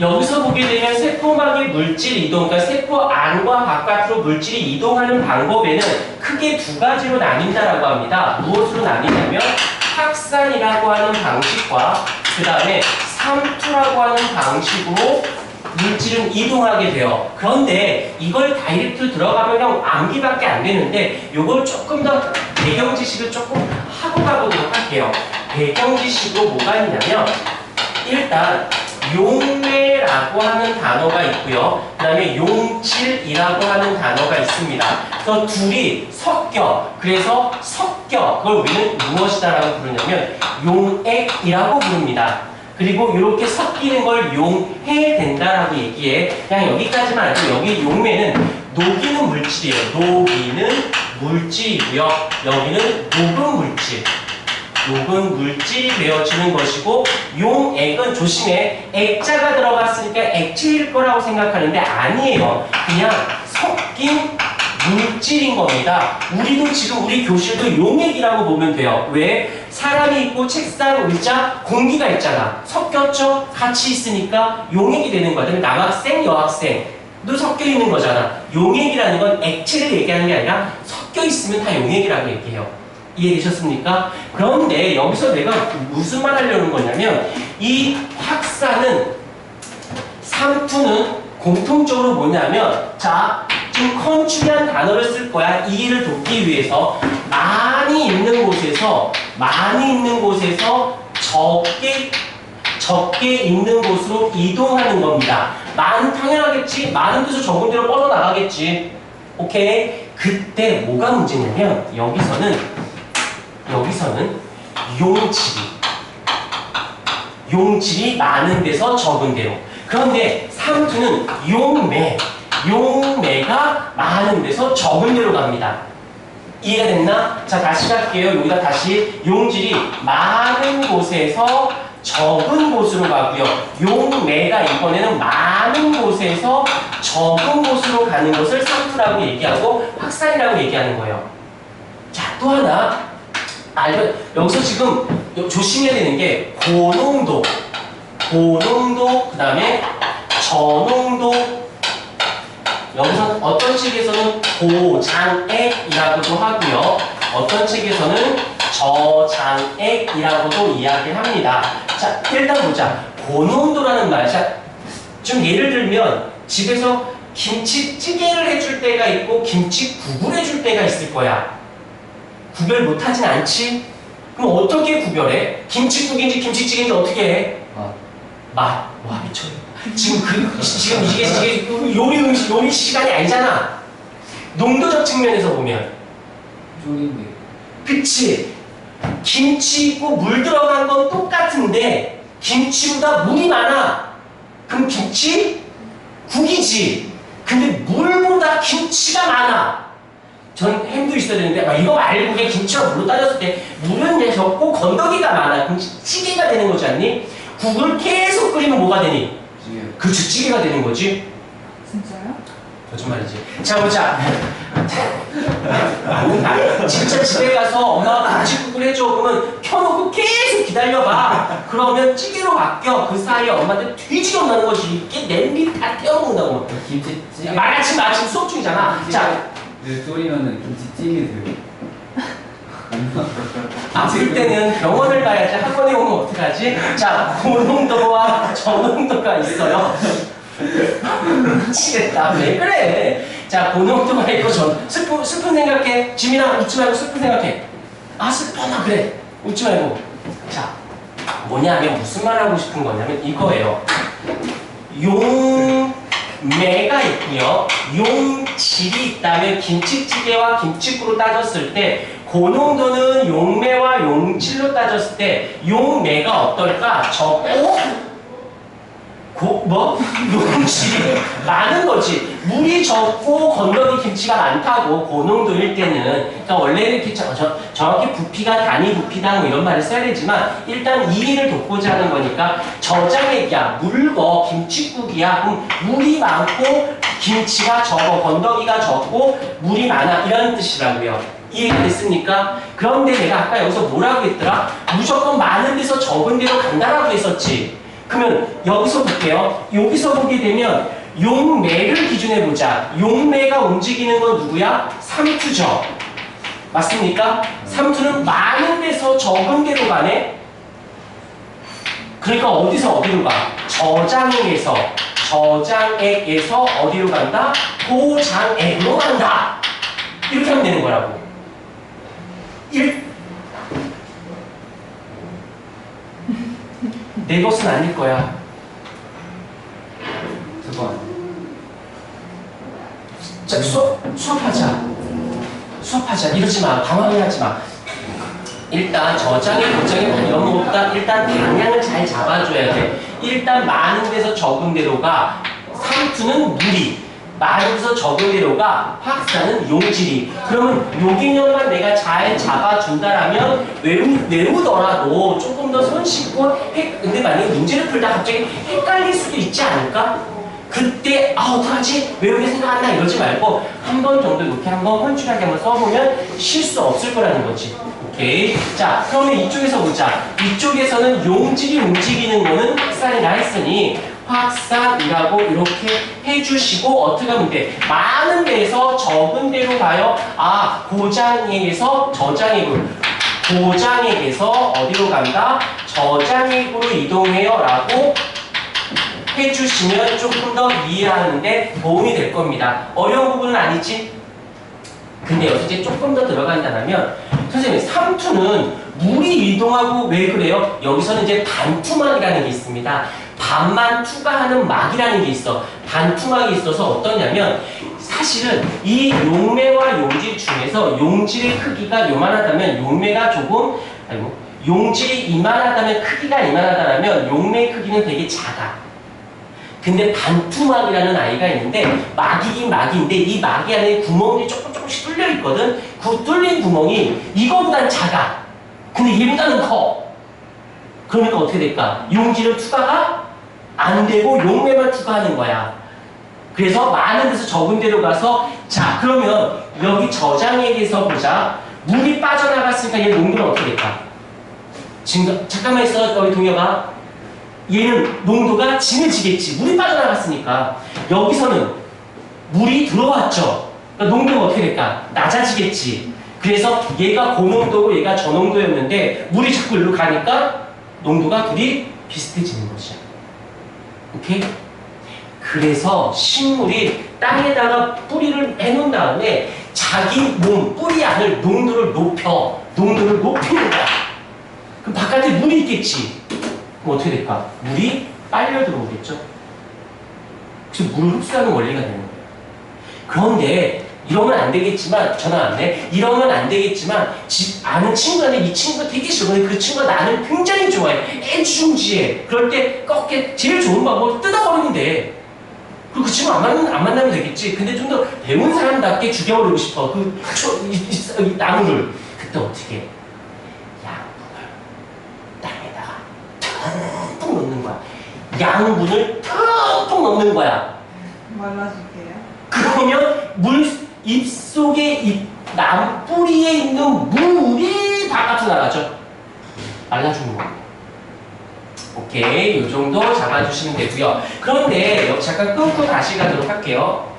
여기서 보게 되면 세포막의 물질 이동, 그러니까 세포 안과 바깥으로 물질이 이동하는 방법에는 크게 두 가지로 나뉜다라고 합니다. 무엇으로 나뉘냐면 확산이라고 하는 방식과 그 다음에 삼투라고 하는 방식으로 물질은 이동하게 돼요. 그런데 이걸 다이렉트 들어가면 암기밖에 안 되는데 이걸 조금 더 배경 지식을 조금 하고 가보도록 할게요. 배경 지식으로 뭐가 있냐면 일단 용매라고 하는 단어가 있고요. 그 다음에 용질이라고 하는 단어가 있습니다. 그래서 둘이 섞여. 그래서 섞여. 그걸 우리는 무엇이다라고 부르냐면 용액이라고 부릅니다. 그리고 이렇게 섞이는 걸 용해 된다라고 얘기해. 그냥 여기까지만 알고 여기 용매는 녹이는 물질이에요. 녹이는 물질이고요. 여기는 녹은 물질. 녹은 물질이 되어지는 것이고 용액은 조심해. 액자가 들어갔으니까 액체일 거라고 생각하는데 아니에요. 그냥 섞인 물질인 겁니다. 우리도 지금 우리 교실도 용액이라고 보면 돼요. 왜? 사람이 있고 책상, 의자, 공기가 있잖아. 섞였죠? 같이 있으니까 용액이 되는 거야. 남학생, 여학생도 섞여 있는 거잖아. 용액이라는 건 액체를 얘기하는 게 아니라 섞여 있으면 다 용액이라고 얘기해요 이해되셨습니까? 그런데 여기서 내가 무슨 말 하려는 거냐면 이 확산은 삼투는 공통적으로 뭐냐면 자 지금 컨츄리한 단어를 쓸 거야 이해를 돕기 위해서 많이 있는 곳에서 많이 있는 곳에서 적게 적게 있는 곳으로 이동하는 겁니다. 많은 당연하겠지. 많은 데서 적은 데로 뻗어나가겠지. 오케이. 그때 뭐가 문제냐면 여기서는 여기서는 용질이 용질이 많은 데서 적은 데로. 그런데 삼투는 용매 용매가 많은 데서 적은 데로 갑니다. 이해가 됐나? 자 다시 갈게요. 여기다 다시 용질이 많은 곳에서 적은 곳으로 가고요. 용매가 이번에는 많은 곳에서 적은 곳으로 가는 것을 삼투라고 얘기하고 확산이라고 얘기하는 거예요. 자 또 하나 알죠? 여기서 지금 요- 조심해야 되는 게 고농도, 고농도, 그 다음에 저농도. 여기서 어떤 책에서는 고장액이라고도 하고요. 어떤 책에서는 저장액이라고도 이야기합니다. 자, 일단 보자. 고농도라는 말. 자, 좀 예를 들면 집에서 김치찌개를 해줄 때가 있고 김치국을 해줄 때가 있을 거야. 구별 못하진 않지? 그럼 어떻게 구별해? 김치국인지 김치찌개인지 어떻게 해? 아, 맛. 와 미쳐요. 지금 그 지금 이게 이게 요리 음식 요리 시간이 아니잖아. 농도적 측면에서 보면, 쫄인데. 그치? 김치 있고 물 들어간 건 똑같은데 김치보다 물이 많아. 그럼 김치 국이지. 근데 물보다 김치가 많아. 전 햄도 있어야 되는데 막 이거 말고 그냥 김치와 물로 따졌을 때 물은 이제 적고 건더기가 많아. 그럼 찌개가 되는 거지 않니? 국을 계속 끓이면 뭐가 되니? 지금 그치 찌개가 되는 거지. 진짜요? 거짓말이지. 자 보자. 진짜 집에 가서 엄마가 김치국을 해줘. 그러면 켜놓고 계속 기다려봐. 그러면 찌개로 바뀌어. 그 사이에 엄마한테 뒤지게 혼나는 거지. 이게 냄비 다 태워먹는다고. 김치 찌개. 마침 마침 수업 중이잖아. 자, 네, 쫄이면은 김치찌개 돼요. 아플 때는 병원을 가야지 학원에 오면 어떡하지? 자, 고농도와 저농도가 있어요. 미치겠다. 왜 그래? 자, 고농도가 있고 저 슬픈, 슬픈 생각해. 지민아, 웃지 말고 슬픈 생각해. 아, 슬퍼나 그래. 웃지 말고. 자, 뭐냐면 무슨 말 하고 싶은 거냐면 이거예요. 용 매가 있고요. 용질이 있다면 김치찌개와 김치국으로 따졌을 때 고농도는 용매와 용질로 따졌을 때 용매가 어떨까? 적고 고, 뭐? 용질이 많은 거지. 물이 적고 건더기 김치가 많다고 고농도 일 때는 그러니까 원래는 이렇게 저, 저, 정확히 부피가 단위 부피당 뭐 이런 말을 써야 되지만 일단 이해를 돕고자 하는 거니까 저장액이야 물거 김치국이야 그럼 물이 많고 김치가 적어 건더기가 적고 물이 많아 이런 뜻이라고요 이해가 됐습니까? 그런데 내가 아까 여기서 뭐라고 했더라? 무조건 많은 데서 적은 데로 간다라고 했었지 그러면 여기서 볼게요. 여기서 보게 되면 용매를 기준해 보자. 용매가 움직이는 건 누구야? 삼투죠. 맞습니까? 삼투는 많은 데서 적은 데로 가네. 그러니까 어디서 어디로 가? 저장액에서 저장액에서 어디로 간다? 고장액으로 간다. 이렇게 하면 되는 거라고. 내 것은 아닐 거야. 두 번. 자, 수업, 수업하자. 수업하자. 이러지 마. 당황하지 마. 일단 저장에 고장에 뭐 이런 것보다 일단 방향을 잘 잡아줘야 돼. 일단 많은 데서 적은 데로가 삼투는 물이 적은 데로가 확산은 용질이. 그러면 요 개념만 내가 잘 잡아준다라면 외우, 외우더라도 조금 더 손쉽고 헷, 근데 만약에 문제를 풀다 갑자기 헷갈릴 수도 있지 않을까? 그때 아 어떡하지? 외우게 생각 안나 이러지 말고 한 번 정도 이렇게 한번 훤칠하게 한번 써보면 실수 없을 거라는 거지. 오케이. 자, 그러면 이쪽에서 보자. 이쪽에서는 용질이 움직이는 거는 확산이라 했으니 확산이라고 이렇게 해주시고 어떻게 하면 돼? 많은 데에서 적은 데로 가요. 아, 고장액에서 저장액으로. 고장액에서 어디로 간다? 저장액으로 이동해요. 라고 해주시면 조금 더 이해하는데 도움이 될 겁니다. 어려운 부분은 아니지? 근데 여기서 이제 조금 더 들어간다면 선생님 삼투는 물이 이동하고 왜 그래요? 여기서는 이제 반투막이라는 게 있습니다. 반만 투과하는 막이라는 게 있어. 반투막이 있어서 어떠냐면 사실은 이 용매와 용질 중에서 용질의 크기가 요만하다면 용매가 조금 아이고 용질이 이만하다면 크기가 이만하다면 용매의 크기는 되게 작아. 근데 반투막이라는 아이가 있는데 막이긴 막인데 이 막이 안에 구멍이 조금 조금씩 뚫려 있거든. 그 뚫린 구멍이 이거보단 작아. 근데 얘보다는 커. 그러니까 어떻게 될까? 용지는 투과가 안 되고 용매만 투과하는 거야. 그래서 많은 데서 적은 데로 가서 자 그러면 여기 저장액에서 보자. 물이 빠져나갔으니까 얘 농도는 어떻게 될까? 지금 잠깐만 있어 여기 동혁아. 얘는 농도가 진해지겠지. 물이 빠져나갔으니까. 여기서는 물이 들어왔죠. 그러니까 농도가 어떻게 될까? 낮아지겠지. 그래서 얘가 고농도고 얘가 저농도였는데 물이 자꾸 일로 가니까 농도가 둘이 비슷해지는 것이야. 오케이? 그래서 식물이 땅에다가 뿌리를 해놓은 다음에 자기 몸, 뿌리 안을 농도를 높여. 농도를 높이는 거야. 그럼 바깥에 물이 있겠지. 그럼 어떻게 될까? 물이 빨려 들어오겠죠? 그래서 물을 흡수하는 원리가 되는 거예요. 그런데 이러면 안 되겠지만 전화 안 돼. 이러면 안 되겠지만 집 아는 친구한테 이 친구가 되게 싫어. 근데 그 친구가 나를 굉장히 좋아해. 애주중지해. 그럴 때 꺾게 제일 좋은 방법을 뜯어버리면 돼. 그리고 그 친구 안 만나면, 안 만나면 되겠지. 근데 좀 더 배운 사람답게 죽여버리고 싶어. 그 초, 이, 이, 이 나무를. 그때 어떻게 해? 양분을 땅에다가 툭 넣는 거야. 양분을 툭툭 넣는 거야. 말라줄게요. 그러면 물 입속에 이 남뿌리에 있는 물이 바깥으로 나가죠. 말라주는 거. 오케이, 이 정도 잡아주시면 되고요. 그런데 여기 잠깐 끊고 다시 가도록 할게요.